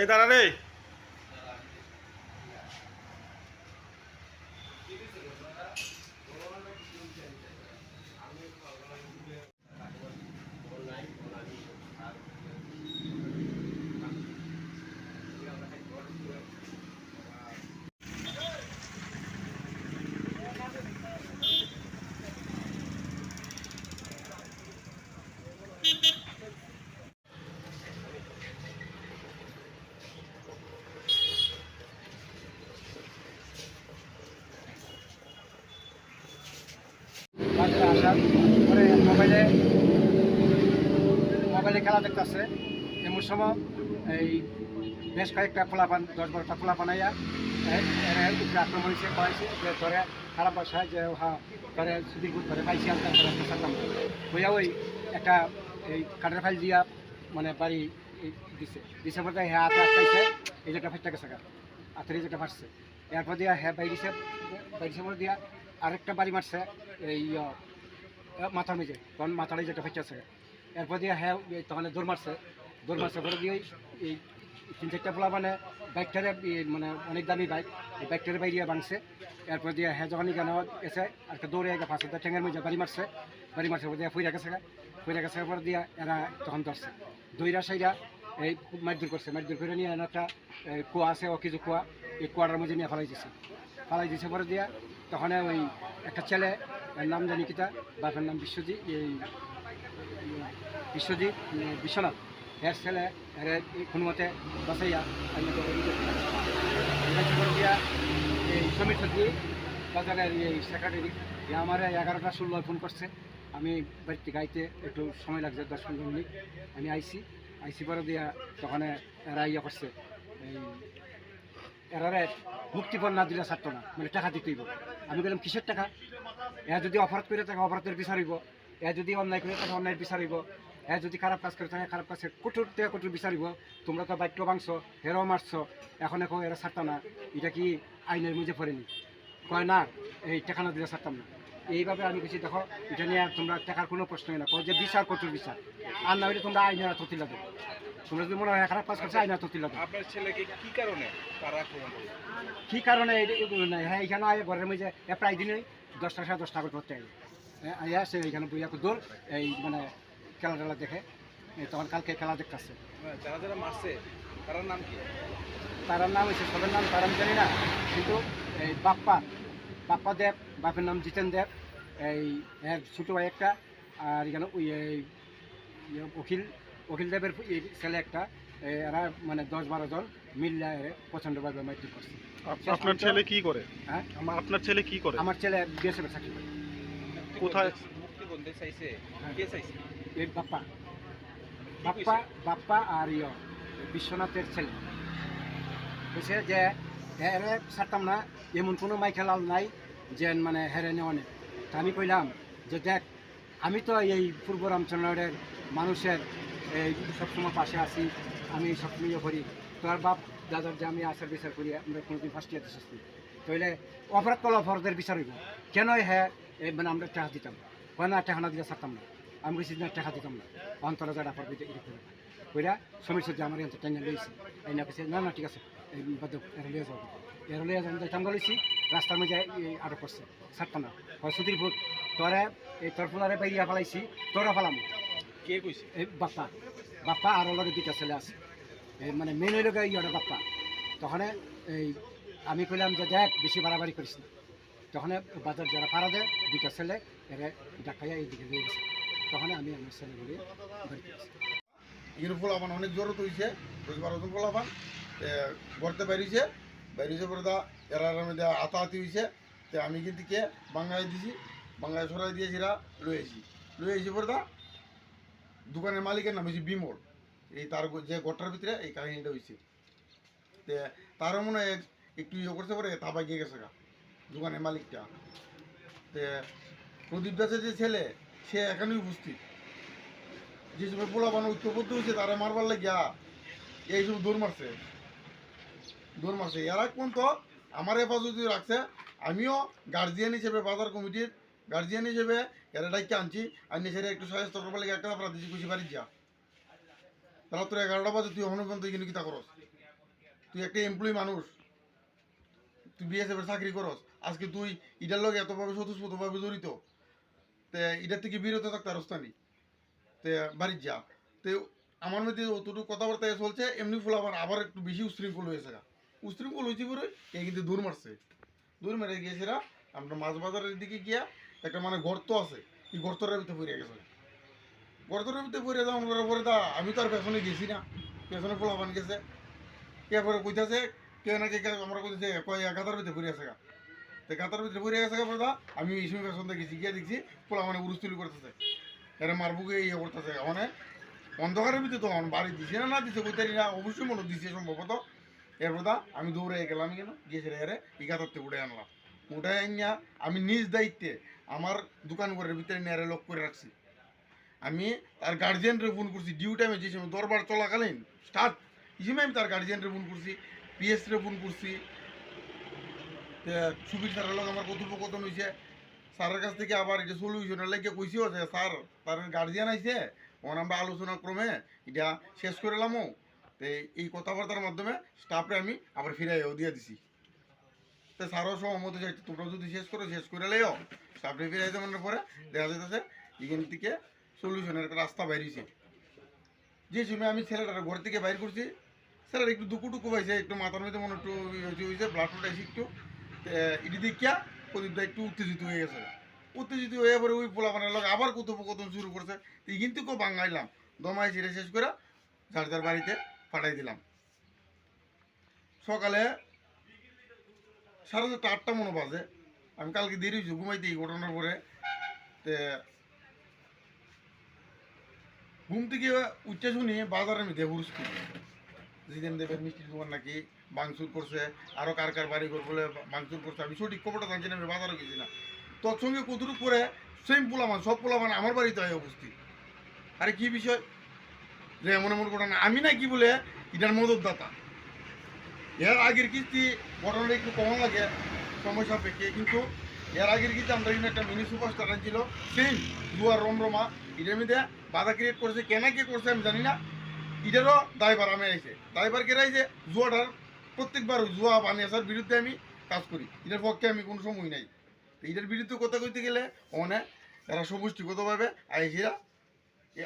এই দাঁড়া রে। বাজারে আসার পরে মোবাইলে মোবাইলে খেলা দেখতেছে। এমন সময় এই বেশ কয়েকটা ফোলাপান দশ বারোটা ফোলাপান আইয়া উপরে আক্রমণ হয়েছে কয়েছে যে ধরে খারাপ বাসায় যে হ্যাঁ ধরে সুদীর ধরে পাইছি আনতাম ধরে সারতাম হইয়া ওই একটা এই কাঠের ফাইল দিয়া মানে বাড়ি দিছে। দিছে বলতে হ্যাঁ হাতে আটকাইছে এই যেটা ফাইটটা গেছে হাতের এই যেটা ফাটছে। এরপর দিয়া হ্যাঁ বাইরিছে বাইরিছে দিয়া আরেকটা বাড়ি মারছে, এই মাথার মেঝে তখন মাথার যেটা ফেটেছে এরপর দিয়ে হ্যাঁ তখন দৌড় মারছে দৌড় মারছে পরে দিয়ে এই তিন চারটা পোলা মানে বাইকটারে মানে অনেক দামি বাইক এই বাইকটারে বাইরিয়ে ভাঙছে। এরপর দিয়ে হ্যাঁ যখন কেন এসে একটা দৌড়ে গেছে ফাঁসে ঠেঙের মধ্যে বাড়ি মারছে বাড়ি মারছে পরে দিয়ে ফুইরা গেছে ফুইরা গেছে পরে দিয়ে এরা তখন ধরছে। দইরা সাইরা এই মারধর করছে, মারধর করে নিয়ে একটা কুয়া আছে কিছু কুয়া, এই কুয়াটার মধ্যে নিয়ে ফেলাই দিছে। ফালাই দিছে পরে দিয়া তখন ওই একটা ছেলে নাম জানি কিতা, বাপের নাম বিশ্বজিৎ, এই বিশ্বজিৎ বিশ্বনাথ। এর ছেলে, এর কোনো মতে বাসাইয়া আমি দিয়া এই সমীর সত্যি বাজারের এই সেক্রেটারি আমার এগারোটা ষোলোয় ফোন করছে। আমি বাড়িতে গাইতে একটু সময় লাগছে, দশ পনেরো মিনিট। আমি আইসি আইসি পরে দিয়া তখন এরা ইয়ে করছে, এই এরারে মুক্তিপণ না দিলে ছাড়তো না মানে টাকা দিতেইব আমি বললাম, কিসের টাকা? এ যদি অপরাধ করে থাকে, অপরাধের বিচারিব এ যদি অন্যায় করে থাকে অন্যায় বিচারিব এ যদি খারাপ কাজ করে থাকে, খারাপ কাজের কঠোর থেকে কঠোর বিচারিব তোমরা তো বাক্য ভাঙছো, হেরো মারছো, এখন এখন এরা ছাড়তাম না। এটা কি আইনের মধ্যে পড়েনি? কয় না, এই টাকা না দিলে ছাড়তাম না। এইভাবে আমি কিছু দেখো, এটা নিয়ে তোমরা টাকার কোনো প্রশ্নই না। কয় যে বিচার, কঠোর বিচার। আর না হইলে তোমরা আইনের হাত তোমরা মনে হয় খারাপ কাজ করছ আইনের হাত তুলে আপনার ছেলেকে কি কারণে তারা কি কারণে হ্যাঁ এখানে আয় ঘরের মধ্যে প্রায় দিনই দশটা সাড়ে দশটা করে করতে আই আইয়া সে এখানে বইয়া দৌড় এই মানে খেলা টেলা দেখে তখন কালকে খেলা দেখতেছে। হ্যাঁ, যারা যারা মারছে তার নাম কি? তার নাম হয়েছে সবের নাম তার আমি জানি না কিন্তু এই বাপ্পা বাপ্পা দেব বাপের নাম জিতেন দেব এই এর ছোটো ভাই একটা আর এখানে ওই অখিল অখিল দেবের এই ছেলে একটা এরা মানে দশ বারো জন মিল্লা প্রচণ্ডভাবে মাইটি করছে। আপনার ছেলে কি করে? হ্যাঁ? আমা- আপনার ছেলে কি করে? আমার ছেলে বিএসএফের চাকরি করে। কোথায়? মুক্তি বলতে চাইছে। হ্যাঁ। কে চাইছে? এই বাপ্পা। বাপ্পা বাপ্পা আর ইয় বিশ্বনাথের ছেলে। বলছে যে হেরে ছাড়তাম না এমন কোনো মাইখেলাল নাই যে মানে হেরে নেওয়া নেই। তা আমি কইলাম যে দেখ আমি তো এই পূর্ব রামচন্দ্রের মানুষের এই সবসময় পাশে আছি, আমি সবসময় ইয়ে করি। তোর বাপ, দাদার যে আমি আচার বিচার করি, আমরা কোনোদিন ফার্স্ট ইয়ার শাস্তি তাইলে অপরাধ করলে অপরাধের বিচার হইব। কেন হ্যাঁ মানে আমরা টাকা দিতাম হয় না টাকা না দিলে ছাড়তাম না। আমি বলছি না টাকা দিতাম না। অন্তরা যারা পড়বে কইরা সমীর সূর্য আমার এখান টেনে লইছি এই না কেছে না না, ঠিক আছে। এরা লিয়ে যাও। এরা লিয়ে যাও যাইতাম বলেছি রাস্তার মধ্যে আটক করছে। ছাড়তাম না। হয় সুধীর ভূত তোরা, এই তোর ফুলারে বাইরিয়া ফেলাইছি তোরা ফেলাম। কে কইছে এই বাপ্পা। বাপ্পা আর লগে দুইটা ছেলে আছে। এই মানে মেন হইল ইয়ে বাপ্পা। তখন এই আমি কইলাম যে দেখ বেশি বাড়াবাড়ি করিস না। তখন বাজার যারা পাড়া দেয় দুইটা ছেলে এরা ডাকাইয়া এইদিকে নিয়ে গেছে তখন আমি আমার ছেলেগুলি বাড়িতে ইউনি পোলাপান অনেক জোরত হয়েছে দশ বারো জন পোলাপান গড়তে বেরিয়েছে বেরিয়েছে পরে দা এরার মধ্যে আতাহাতি হয়েছে তো আমি কিন্তু কে? বাংলায় দিছি। বাংলায় সরাই দিয়েছি এরা লয়েছি লয়েছি পরে দা দোকানের মালিকের নাম হয়েছে বিমল। এই তার যে গোটার ভিতরে এই কাহিনীটা হয়েছে তে তারও মনে হয় একটু ইয়ে করতে পারে তাবা গিয়ে গেছে গা, দোকানের মালিকটা। তে প্রদীপ দাসের যে ছেলে, সে এখানেই উপস্থিত। যে সময় পোলা বানো ঐক্যবদ্ধ হয়েছে তারা মারবার লাগিয়া এই সব দৌড় মারছে। দৌড় মারছে। এরা কোন তো আমার হেফাজতে রাখছে, আমিও গার্জিয়ান হিসেবে, বাজার কমিটির গার্জিয়ান হিসেবে এরা আনছি? আনি সেটা একটু লাগে একটা বাড়ি যা। তারা তোর এগারোটা বাজে, তুই পর্যন্ত করস? তুই একটা মানুষ। তুই চাকরি করস। আজকে তুই এতভাবে জড়িত। তে এটার থেকে বিরত থাকতে আর নি তে বাড়ির যা। তে আমার মধ্যে অতটুকু কথাবার্তা চলছে, এমনি ফুল আবার আবার একটু বেশি উশৃঙ্খল হয়েছে উশৃঙ্খল হয়েছে পরে এ কিন্তু দূর মারছে। দূর মেরে গিয়েছিরা আমরা মাছ বাজারের দিকে গিয়া একটা মানে গর্ত আছে, এই গর্তটার ভিতরে পড়ে গেছে। গর্তটার ভিতরে পড়ে যাওয়ার পরে পরে দা আমি তো আর পেছনে গেছি না, পেছনে পোলাপান গেছে। এরপরে কইতাছে, কে নাকি কে আমরা কইতেছে, কয় গাতার ভিতরে পড়ে আছে গা। তো গাতার ভিতরে পড়ে গেছে গা আমি এই সময় পেছন গেছি, গিয়ে দেখছি পোলা মানে উরুস্তুলি করতেছে। এরা মারবুকে ইয়ে করতেছে মানে অন্ধকারের ভিতরে তো আমার বাড়ি দিছে না না দিছে কইতারি না অবশ্যই মনে দিছে সম্ভবত। এরপর দা আমি দৌড়ে গেলাম কেন গিয়েছে রে এই গাতারতে উঠে আনলাম। উঠে আনিয়া আমি নিজ দায়িত্বে আমার দোকান ঘরের ভিতরে নেয়ারে লক করে রাখছি। আমি তার গার্জিয়ানরে ফোন করছি ডিউ টাইমে যে সময় দরবার চলাকালীন স্টার্ট এই সময় আমি তার গার্জিয়ানরে ফোন করছি পিএস রে ফোন করছি। সুবীর স্যারের লোক আমার কথোপকথন হয়েছে স্যারের কাছ থেকে আবার এটা সলিউশনের লাগে কইছিও যে স্যার তার গার্জিয়ান আইছে ওখানে আমরা আলোচনা ক্রমে, এটা শেষ করে এলামও তো এই কথাবার্তার মাধ্যমে স্টাফে আমি আবার ফিরাইও দিয়ে দিছি। তো স্যারও সহমত হয়েছে তোমরা যদি শেষ করো, শেষ করে লেও। স্টাফে ফিরাই দেওয়ার পরে দেখা যাইতেছে এখান থেকে সলিউশনের রাস্তা বাইরেছে। যে সময় আমি ছেলেটার ঘর থেকে বাইর করছি, ছেলেটা একটু দুকু টুকু পাইছে, একটু মাথার মধ্যে মনে একটু হয়েছে ব্লাড উঠাইছে একটু ইডি দেখিয়া প্রদীপটা একটু উত্তেজিত হয়ে গেছে। উত্তেজিত হয়ে পরে ওই পোলা বানার লোক আবার কথোপকথন শুরু করছে। কিন্তু কেউ বাঙাইলাম দমাই ছিঁড়ে শেষ করে যার যার বাড়িতে পাঠাই দিলাম। সকালে সাড়ে চারটা, আটটা মনে বাজে। আমি কালকে দেরি হয়েছি, ঘুমাইতে এই ঘটনার পরে। তে ঘুম থেকে উচ্চে শুনি বাজারে আমি জিদেন দেবের মিষ্টির দোকান নাকি বাংচুর করছে আরও কার কার বাড়ি ঘর বলে বাংচুর করছে, আমি সঠিক খবরটা জানছি না, আমি বাজারে গেছি না। তৎসঙ্গে কতটুকু করে সেম পোলামান সব পোলামান আমার বাড়িতে হয় উপস্থিত। আরে কি বিষয়? যে এমন এমন ঘটনা। আমি না কি বলে, এটার মদত দাতা এর আগের কিস্তি ঘটনাটা একটু কম লাগে, সময় সাপেক্ষে। কিন্তু এর আগের কিস্তি আমরা এখানে একটা মিনি সুপারস্টার ছিল সেম দুয়ার রমরমা, এটার মধ্যে বাধা ক্রিয়েট করছে। কেন কে করছে আমি জানি না। এটারও দায়বার আমি আইছে। দায়বার কেরাই যে জুয়াটার প্রত্যেকবার জুয়া বানিয়াসার বিরুদ্ধে আমি কাজ করি। এটার পক্ষে আমি কোনো সময় নাই। এটার বিরুদ্ধে কথা কইতে গেলে অনেক এরা সমষ্টিগতভাবে আইসিরা